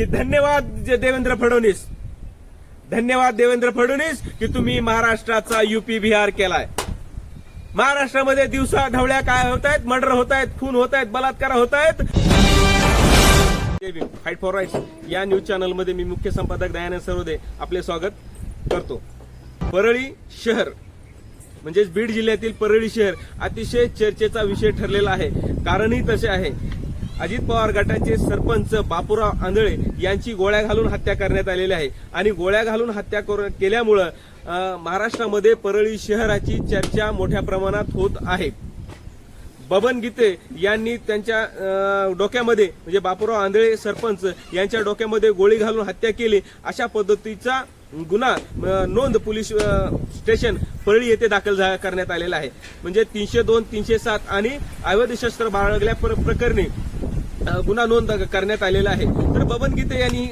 की धन्यवाद देवेंद्र फडणवीस. धन्यवाद देवेंद्र फडणवीस की तुम्ही महाराष्ट्राचा युपी बिहार केलाय. महाराष्ट्रामध्ये दिवसा ढवळ्या काय होत आहेत मर्डर होत आहेत खून होत आहेत बलात्कार होत आहेत फाईट फॉर राईट्स या न्यूज चॅनलमध्ये मी मुख्य संपादक दयानंद सरोदे आपले स्वागत करतो. परळी शहर म्हणजेच बीड जिल्ह्यातील परळी शहर अतिशय चर्चेचा विषय ठरलेला आहे. कारणही तसे आहे. अजित पवार गटाचे सरपंच बापूराव आंधळे यांची गोळ्या घालून हत्या करण्यात आलेली आहे. आणि गोळ्या घालून हत्या केल्यामुळं महाराष्ट्रामध्ये परळी शहराची चर्चा मोठ्या प्रमाणात होत आहे. बबन गीते यांनी त्यांच्या डोक्यामध्ये म्हणजे बापूराव आंधळे सरपंच यांच्या डोक्यामध्ये गोळी घालून हत्या केली. अशा पद्धतीचा गुन्हा नोंद पोलीस स्टेशन परळी येथे दाखल झा- करण्यात आलेला आहे. म्हणजे तीनशे दोन तीनशे सात आणि अवैध शस्त्र बाळगल्या प्र- प्रकरणी गुन्हा नोंद करण्यात आलेला आहे. तर बबन गीते यांनी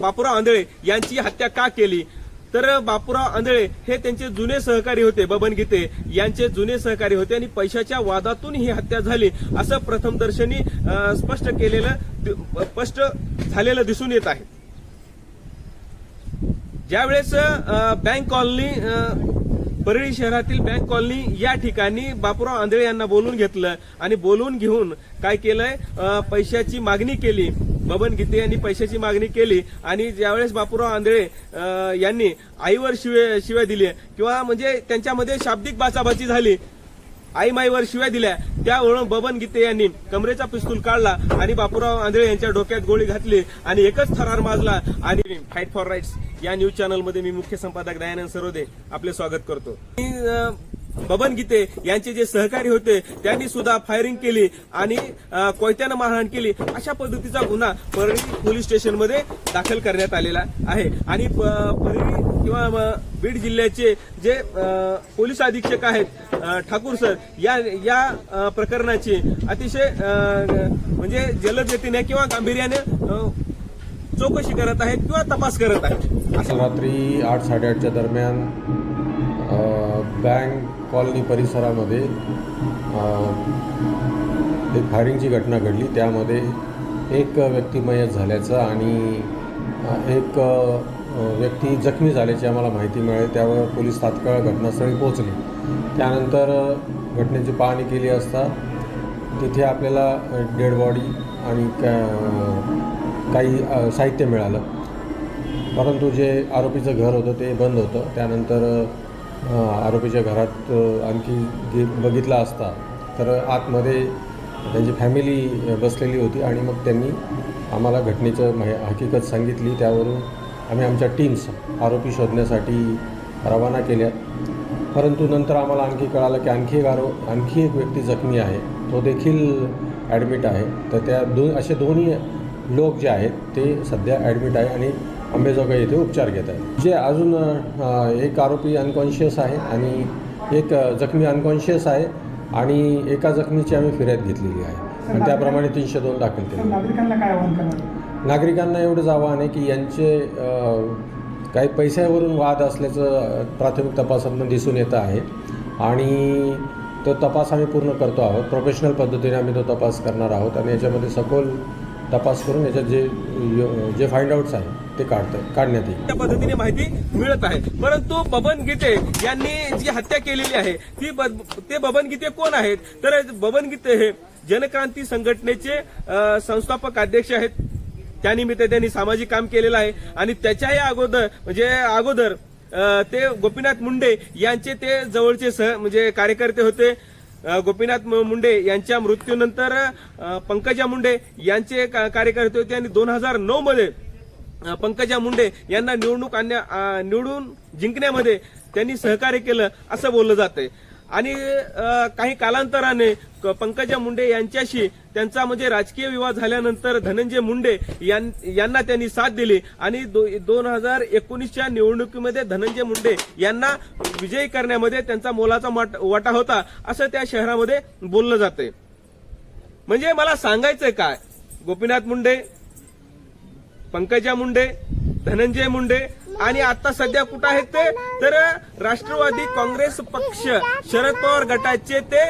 बापूराव आंधळे यांची हत्या का केली? तर बापूराव आंधळे हे त्यांचे जुने सहकारी होते बबन गीते यांचे जुने सहकारी होते आणि पैशाच्या वादातून ही हत्या झाली असं प्रथमदर्शनी स्पष्ट केलेलं स्पष्ट झालेलं दिसून येत आहे. ज्यावेळेस बँक कॉलनी परळी शहरातील बँक कॉलनी या ठिकाणी बापूराव आंधळे यांना बोलून घेतलं आणि बोलून घेऊन काय केलंय? पैशाची मागणी केली. बबन गीते यांनी पैशाची मागणी केली आणि ज्यावेळेस बापूराव आंधळे यांनी आईवर शिवे शिव्या दिल्या किंवा म्हणजे त्यांच्यामध्ये शाब्दिक बाचाबाची झाली आई माईवर शिव्या दिल्या. त्यावरून बबन गीते यांनी कमरेचा पिस्तूल काढला आणि बापूराव आंधळे यांच्या डोक्यात गोळी घातली आणि एकच थरार माजला. आणि फाईट फॉर राईट्स या न्यूज चॅनलमध्ये मी मुख्य संपादक दयानंद सरोदे आपले स्वागत करतो. बबन गीते यांचे जे सहकारी होते त्यांनी सुद्धा फायरिंग केली आणि कोयत्यानं मारहाण केली. अशा पद्धतीचा गुन्हा परळी पोलीस स्टेशनमध्ये दाखल करण्यात आलेला आहे. आणि प- परळी किंवा बीड जिल्ह्याचे जे पोलीस अधीक्षक आहेत ठाकूर सर या या प्रकरणाची अतिशय म्हणजे जलदगतीने किंवा गांभीर्याने चौकशी करत आहेत किंवा तपास करत आहेत. रात्री आठ साडेआठच्या दरम्यान बँक कॉलनी परिसरामध्ये एक फायरिंगची घटना घडली. त्यामध्ये एक व्यक्ती मयत झाल्याचं आणि एक व्यक्ती जखमी झाल्याची आम्हाला माहिती मिळाली. त्यावर पोलीस तात्काळ घटनास्थळी पोहोचले. त्यानंतर घटनेची पाहणी केली असता तिथे आपल्याला डेड बॉडी आणि का- काही साहित्य मिळालं. परंतु जे आरोपीचं घर होतं ते बंद होतं. त्यानंतर आरोपीच्या घरात आणखी गे बघितला असता तर आतमध्ये त्यांची फॅमिली बसलेली होती आणि मग त्यांनी आम्हाला घटनेचं मह हकीकत सांगितली. त्यावरून आम्ही आमच्या टीम्स आरोपी शोधण्यासाठी रवाना केल्या परंतु नंतर आम्हाला आणखी कळालं की आणखी एक आरो आणखी एक व्यक्ती जखमी आहे. तो देखील ॲडमिट आहे. तर त्या दोन असे दोन्ही लोक जे आहेत ते सध्या ॲडमिट आहे आणि अंबेजोगाई येथे उपचार घेत आहेत. जे अजून एक आरोपी अनकॉन्शियस आहे आणि एक जखमी अनकॉन्शियस आहे आणि एका जखमीची आम्ही फिर्याद घेतलेली आहे. आणि त्याप्रमाणे तीनशे दोन दाखल केले. नागरिकांना काय आवाहन करणार? नागरिकांना एवढंच आव्हान आहे की यांचे काही पैशावरून वाद असल्याचं प्राथमिक तपासातून दिसून येतं आहे. आणि तो तपास आम्ही पूर्ण करतो आहोत. प्रोफेशनल पद्धतीने आम्ही तो तपास करणार आहोत. आणि याच्यामध्ये सखोल तपास करून याच्यात जे जे फाइंड आउट्स आहेत ते काढतात काढण्यात येईल. त्या पद्धतीने माहिती मिळत आहे. परंतु बबन गीते यांनी जी हत्या केलेली आहे ती ते बबन गीते कोण आहेत? तर बबन गीते हे जनक्रांती संघटनेचे संस्थापक अध्यक्ष आहेत. त्यानिमित्त त्यांनी सामाजिक काम केलेलं आहे. आणि त्याच्याही अगोदर म्हणजे अगोदर ते गोपीनाथ मुंडे यांचे ते जवळचे सह म्हणजे कार्यकर्ते होते. गोपीनाथ मुंडे यांच्या मृत्यूनंतर पंकजा मुंडे यांचे का- कार्यकर्ते होते. आणि दोन हजार नऊ मध्ये पंकजा मुंडे यांना निवडणूक आणण्या निवडून जिंकण्यामध्ये त्यांनी सहकार्य केलं असं बोललं जातंय. आणि काही कालांतराने पंकजा मुंडे यांच्याशी त्यांचा म्हणजे राजकीय विवाद झाल्यानंतर धनंजय मुंडे यां- यांना त्यांनी साथ दिली. आणि दोन हजार एकोणीसच्या निवडणुकीमध्ये धनंजय मुंडे यांना विजयी करण्यामध्ये त्यांचा मोलाचा वाटा होता असं त्या शहरामध्ये बोललं जाते म्हणजे मला सांगायचंय काय गोपीनाथ मुंडे पंकजा मुंडे धनंजय मुंडे आणि आता सध्या कुठं आहेत ते? तर राष्ट्रवादी काँग्रेस पक्ष शरद पवार गटाचे ते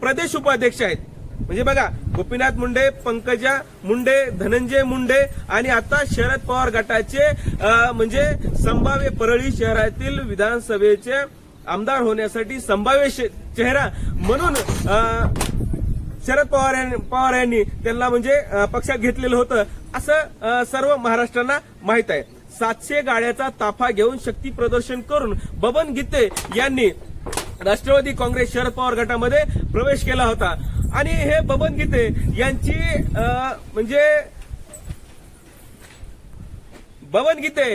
प्रदेश उपाध्यक्ष आहेत. म्हणजे बघा गोपीनाथ मुंडे पंकजा मुंडे धनंजय मुंडे आणि आता शरद पवार गटाचे म्हणजे संभाव्य परळी शहरातील विधानसभेचे आमदार होण्यासाठी संभाव्य चेहरा म्हणून शरद पवार यांनी- पवार यांनी त्यांना म्हणजे पक्षात घेतलेलं होतं. असं सर्व महाराष्ट्रांना माहीत आहे. सातशे गाड्याचा ताफा घेऊन शक्ती प्रदर्शन करून बबन गीते यांनी राष्ट्रवादी काँग्रेस शरद पवार गटामध्ये प्रवेश केला होता. आणि हे बबन गीते यांची म्हणजे बबन गीते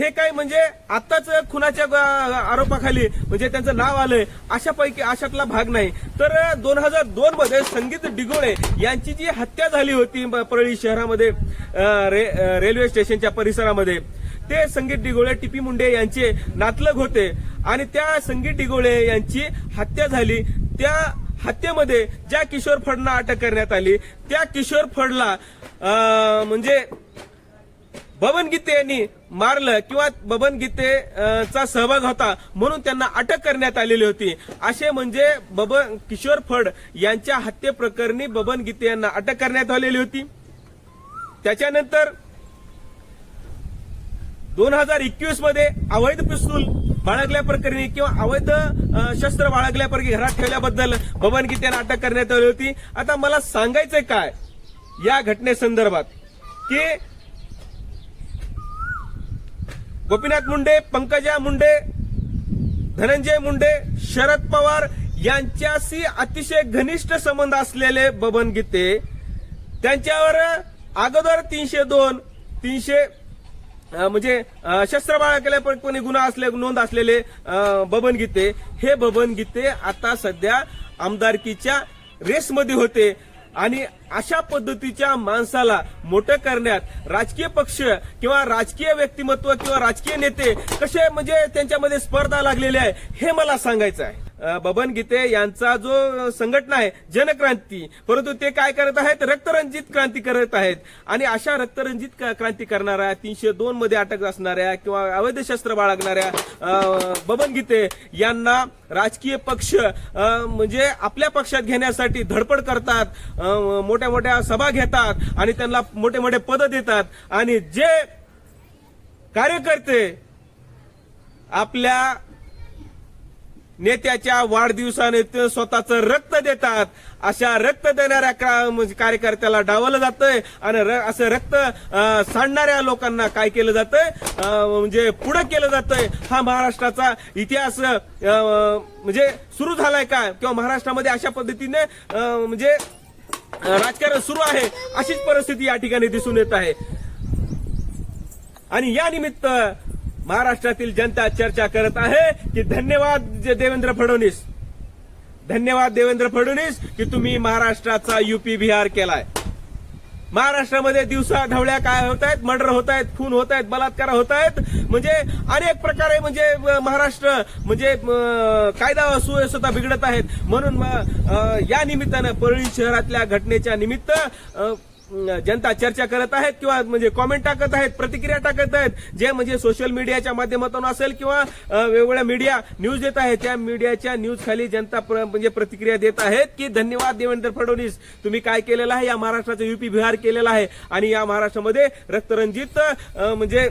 हे काय म्हणजे आताच खुनाच्या आरोपाखाली म्हणजे त्यांचं नाव आलंय. अशापैकी अशातला भाग नाही. तर दोन हजार दोन मध्ये संगीत डिगोळे यांची जी हत्या झाली होती परळी शहरामध्ये रे- रेल्वे स्टेशनच्या परिसरामध्ये ते संगीत डिगोळे टीपी मुंडे यांचे नातलग होते. आणि त्या संगीत डिगोळे यांची हत्या झाली. त्या हत्येमध्ये ज्या किशोर फडना अटक करण्यात आली त्या किशोर फडला म्हणजे भवन गीते यांनी मारलं किंवा बबन गीते चा सहभाग होता म्हणून त्यांना अटक करण्यात आलेली होती. असे म्हणजे बबन किशोर फड यांच्या हत्येप्रकरणी बबन गीते यांना अटक करण्यात आलेली होती. त्याच्यानंतर दोन हजार एकवीसमध्ये अवैध पिस्तूल बाळगल्याप्रकरणी किंवा अवैध शस्त्र बाळगल्याप्रकरणी घरात ठेवल्याबद्दल बबन गीते यांना अटक करण्यात आली होती. आता मला सांगायचंय काय या घटनेसंदर्भात? की गोपीनाथ मुंडे पंकजा मुंडे धनंजय मुंडे शरद पवार यांच्याशी अतिशय घनिष्ठ संबंध असलेले बबन गीते. त्यांच्यावर अगोदर तीनशे दोन तीनशे म्हणजे अं, शस्त्र बाळगल्याप्रकरणी गुन्हा असले नोंद असलेले बबन गीते. हे बबन गीते आता सध्या आमदारकीच्या रेसमध्ये होते. आणि अशा पद्धतीच्या माणसाला मोठं करण्यात राजकीय पक्ष किंवा राजकीय व्यक्तिमत्व किंवा राजकीय नेते कसे म्हणजे त्यांच्यामध्ये स्पर्धा लागलेली आहे हे मला सांगायचं आहे. बबन गीते यांचा जो संघटना आहे जनक्रांती परंतु ते काय करत आहेत? रक्तरंजित क्रांती करत आहेत. आणि अशा रक्तरंजित क्रांती करणाऱ्या तीनशे दोन मध्ये अटक असणाऱ्या किंवा अवैध शस्त्र बाळगणाऱ्या बबन गीते यांना राजकीय पक्ष म्हणजे आपल्या पक्षात घेण्यासाठी धडपड करतात मोठ्या मोठ्या सभा घेतात आणि त्यांना मोठे मोठे पद देतात. आणि जे कार्यकर्ते आपल्या नेत्याच्या वाढदिवसाने ते स्वतःचं रक्त देतात. अशा रक्त देणाऱ्या का- म्हणजे कार्यकर्त्याला डावलं जातंय आणि र- असं रक्त सांडणाऱ्या लोकांना काय केलं जातंय? म्हणजे पुढे केलं जातंय? हा महाराष्ट्राचा इतिहास म्हणजे सुरू झालाय का? किंवा महाराष्ट्रामध्ये अशा पद्धतीने म्हणजे राजकारण सुरू आहे अशीच परिस्थिती या ठिकाणी दिसून येत आहे. आणि या निमित्त महाराष्ट्रातील जनता चर्चा करत आहे की धन्यवाद जे देवेंद्र फडणवीस. धन्यवाद देवेंद्र फडणवीस की तुम्ही महाराष्ट्राचा युपी बिहार केलाय. महाराष्ट्रामध्ये दिवसा ढवळ्या काय होत आहेत मर्डर होत आहेत खून होत आहेत बलात्कार होत आहेत म्हणजे अनेक प्रकारे म्हणजे महाराष्ट्र म्हणजे कायदा सुव्यवस्था बिघडत आहेत. म्हणून या निमित्तानं परळी शहरातल्या घटनेच्या निमित्त जनता चर्चा करत आहेत किंवा म्हणजे कॉमेंट टाकत आहेत प्रतिक्रिया टाकत आहेत जे म्हणजे सोशल मीडियाच्या माध्यमातून असेल किंवा वेगवेगळ्या मीडिया न्यूज देत आहेत त्या मीडियाच्या न्यूज खाली जनता प्र- म्हणजे प्रतिक्रिया देत आहेत की धन्यवाद देवेंद्र फडणवीस. तुम्ही काय केलेलं आहे? या महाराष्ट्राचं युपी बिहार केलेला आहे. आणि या महाराष्ट्रामध्ये रक्तरंजित म्हणजे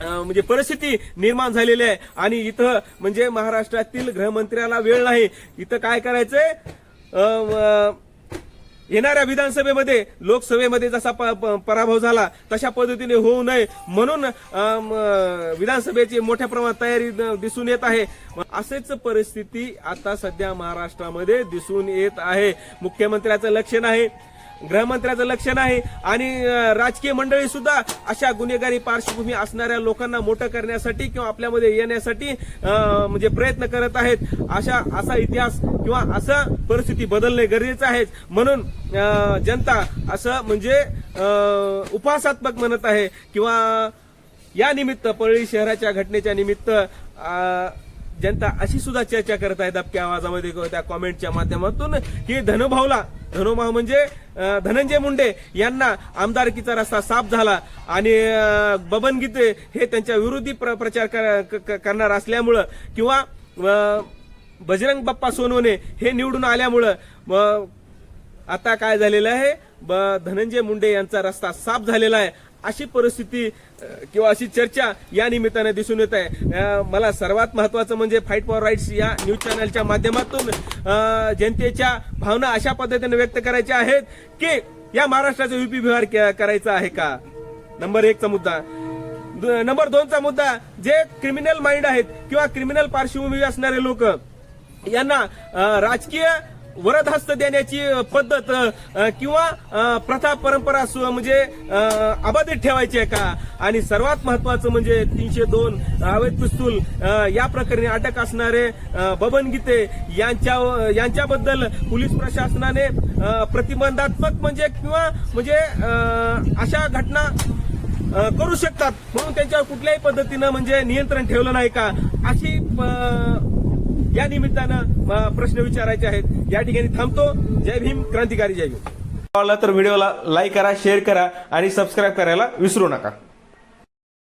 म्हणजे परिस्थिती निर्माण झालेली आहे. आणि इथं म्हणजे महाराष्ट्रातील गृहमंत्र्याला वेळ नाही. इथं काय करायचंय? येणाऱ्या विधानसभेमध्ये लोकसभेमध्ये जसा प- प- पराभव झाला तशा पद्धतीने होऊ नये म्हणून विधानसभेची मोठ्या प्रमाणात तयारी दिसून येत आहे. असेच परिस्थिती आता सध्या महाराष्ट्रामध्ये दिसून येत आहे. मुख्यमंत्र्याचं लक्ष नाही. गृहमंत्र्याचं लक्ष नाही आणि राजकीय मंडळी सुद्धा अशा गुन्हेगारी पार्श्वभूमी असणाऱ्या लोकांना मोठं करण्यासाठी किंवा आपल्यामध्ये येण्यासाठी म्हणजे प्रयत्न करत आहेत. अशा असा इतिहास किंवा असं परिस्थिती बदलणे गरजेचं आहे. म्हणून जनता असं म्हणजे उपासात्मक म्हणत आहे किंवा या निमित्त परळी शहराच्या घटनेच्या निमित्त जनता अशी सुद्धा चर्चा करत आहेत दबक्या आवाजामध्ये त्या कॉमेंटच्या माध्यमातून. की धनुभावला धनोभाव म्हणजे धनंजय मुंडे यांना आमदारकीचा रस्ता साफ झाला आणि बबन गीते हे त्यांच्या विरोधी प्र- प्रचार कर- क- क- करणार असल्यामुळं किंवा बजरंग बाप्पा सोनवणे हे निवडून आल्यामुळं आता काय झालेलं आहे? ब- धनंजय मुंडे यांचा रस्ता साफ झालेला आहे. अशी परिस्थिती किंवा अशी चर्चा या निमित्ताने दिसून येत आहे. मला सर्वात महत्वाचं म्हणजे फाईट फॉर राईट्स या न्यूज चॅनलच्या माध्यमातून जनतेच्या भावना अशा पद्धतीने व्यक्त करायच्या आहेत की या महाराष्ट्राचा युपी व्यवहार करायचा आहे का? नंबर एकचा मुद्दा. नंबर दोनचा मुद्दा जे क्रिमिनल माइंड आहेत किंवा क्रिमिनल पार्श्वभूमी असणारे लोक यांना राजकीय वरदहस्त देण्याची पद्धत किंवा प्रथा परंपरा म्हणजे अबाधित ठेवायची आहे का? आणि सर्वात महत्वाचं म्हणजे तीनशे दोन अवैध पिस्तूल या प्रकरणी अटक असणारे बबन गीते यांच्या यांच्याबद्दल पोलीस प्रशासनाने प्रतिबंधात्मक म्हणजे किंवा म्हणजे अशा घटना करू शकतात. म्हणून त्यांच्यावर कुठल्याही पद्धतीनं म्हणजे नियंत्रण ठेवलं नाही का? अशी या निमित्तानं प्रश्न विचारायचे आहेत. या ठिकाणी थांबतो. जय भीम क्रांतिकारी जय भीम. आवडला तर व्हिडिओला लाईक करा शेअर करा आणि सबस्क्राईब करायला विसरू नका.